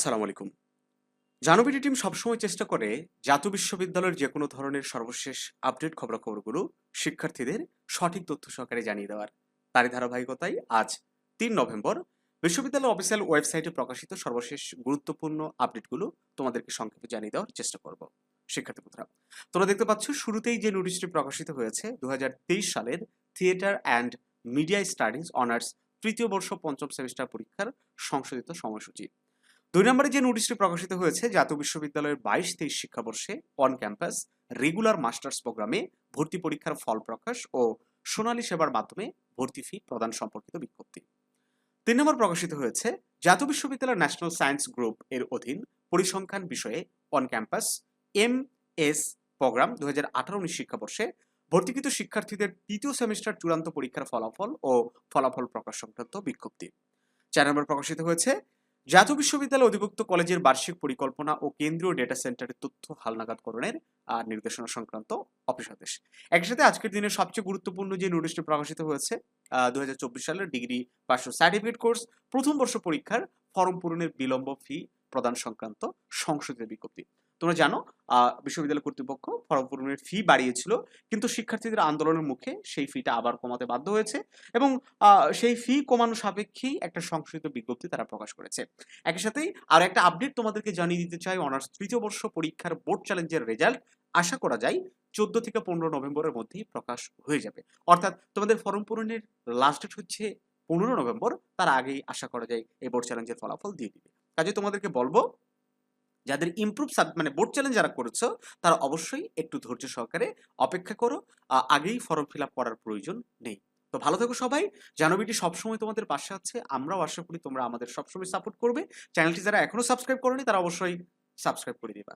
আসসালামু আলাইকুম। জানবিটি টিম সবসময় চেষ্টা করে জাতীয় বিশ্ববিদ্যালয়ের যে কোনো ধরনের সর্বশেষ আপডেট খবরাখবরগুলো শিক্ষার্থীদের সঠিক তথ্য সহকারে জানিয়ে দেওয়ার। তারই ধারাবাহিকতায় আজ তিন নভেম্বর বিশ্ববিদ্যালয় অফিসিয়াল ওয়েবসাইটে প্রকাশিত সর্বশেষ গুরুত্বপূর্ণ আপডেটগুলো তোমাদেরকে সংক্ষেপে জানিয়ে দেওয়ার চেষ্টা করব। শিক্ষার্থী বন্ধুরা, তোমরা দেখতে পাচ্ছ, শুরুতেই যে নোটিশটি প্রকাশিত হয়েছে দু হাজার তেইশ সালের theatre and media studies honours তৃতীয় বর্ষ পঞ্চম সেমিস্টার পরীক্ষার সংশোধিত সময়সূচি। দুই নম্বরে যে নোটিশটি প্রকাশিত হয়েছে, জাতীয় বিশ্ববিদ্যালয়ের বাইশ তেইশ শিক্ষাবর্ষে অন ক্যাম্পাস রেগুলার মাস্টার্স প্রোগ্রামে ভর্তি পরীক্ষার ফল প্রকাশ ও সোনালী সেবার মাধ্যমে ভর্তি ফি প্রদান সম্পর্কিত বিজ্ঞপ্তি। তিন নম্বর প্রকাশিত হয়েছে, জাতীয় বিশ্ববিদ্যালয়ের ন্যাশনাল সায়েন্স গ্রুপ এর অধীন পরিসংখ্যান বিষয়ে on campus M S programme দু হাজার আঠারো উনিশ শিক্ষাবর্ষে ভর্তিকৃত শিক্ষার্থীদের তৃতীয় সেমিস্টার চূড়ান্ত পরীক্ষার ফলাফল ও ফলাফল প্রকাশ সংক্রান্ত বিজ্ঞপ্তি। চার নম্বর প্রকাশিত হয়েছে জাতীয় বিশ্ববিদ্যালয় অধিভুক্ত কলেজের বার্ষিক পরিকল্পনা ও কেন্দ্রীয় ডেটা সেন্টারের তথ্য হালনাগাদকরণের আর নির্দেশনা সংক্রান্ত অফিস আদেশ। একই সাথে আজকের দিনে সবচেয়ে গুরুত্বপূর্ণ যে নোটিশটি প্রকাশিত হয়েছে দু হাজার চব্বিশ সালের ডিগ্রি পার্শ্ব সার্টিফিকেট কোর্স প্রথম বর্ষ পরীক্ষার ফর্ম পূরণের বিলম্ব ফি প্রদান সংক্রান্ত সংশোধিত বিজ্ঞপ্তি। তোমরা জানো বিশ্ববিদ্যালয় কর্তৃপক্ষ ফর্ম পূরণের ফি বাড়িয়েছিল, কিন্তু শিক্ষার্থীদের আন্দোলনের মুখে সেই ফিটা আবার কমাতে বাধ্য হয়েছে এবং সেই ফি কমানো সাপেক্ষেই একটা সংশোধিত বিজ্ঞপ্তি তারা প্রকাশ করেছে। একই সাথেই আর একটা আপডেট তোমাদেরকে জানিয়ে দিতে চাই অনার্স তৃতীয় বর্ষ পরীক্ষার বোর্ড চ্যালেঞ্জের রেজাল্ট আশা করা যায় চোদ্দ থেকে পনেরো নভেম্বরের মধ্যেই প্রকাশ হয়ে যাবে। অর্থাৎ তোমাদের ফর্ম পূরণের লাস্ট ডেট হচ্ছে পনেরো নভেম্বর, তার আগেই আশা করা যায় এই বোর্ড চ্যালেঞ্জের ফলাফল দিয়ে দিবে। কাজে তোমাদেরকে বলব, যাদের ইমপ্রুভ মানে বোর্ড চ্যালেঞ্জ যারা করেছ, তারা অবশ্যই একটু ধৈর্য সহকারে অপেক্ষা করো। আগেই ফর্ম ফিল আপ করার প্রয়োজন নেই। তো ভালো থেকো সবাই। জানবিটি সবসময় তোমাদের পাশে আছে। আমরাও আশা করি তোমরা আমাদের সবসময় সাপোর্ট করবে। চ্যানেলটি যারা এখনও সাবস্ক্রাইব করোনি, তারা অবশ্যই সাবস্ক্রাইব করে দিবা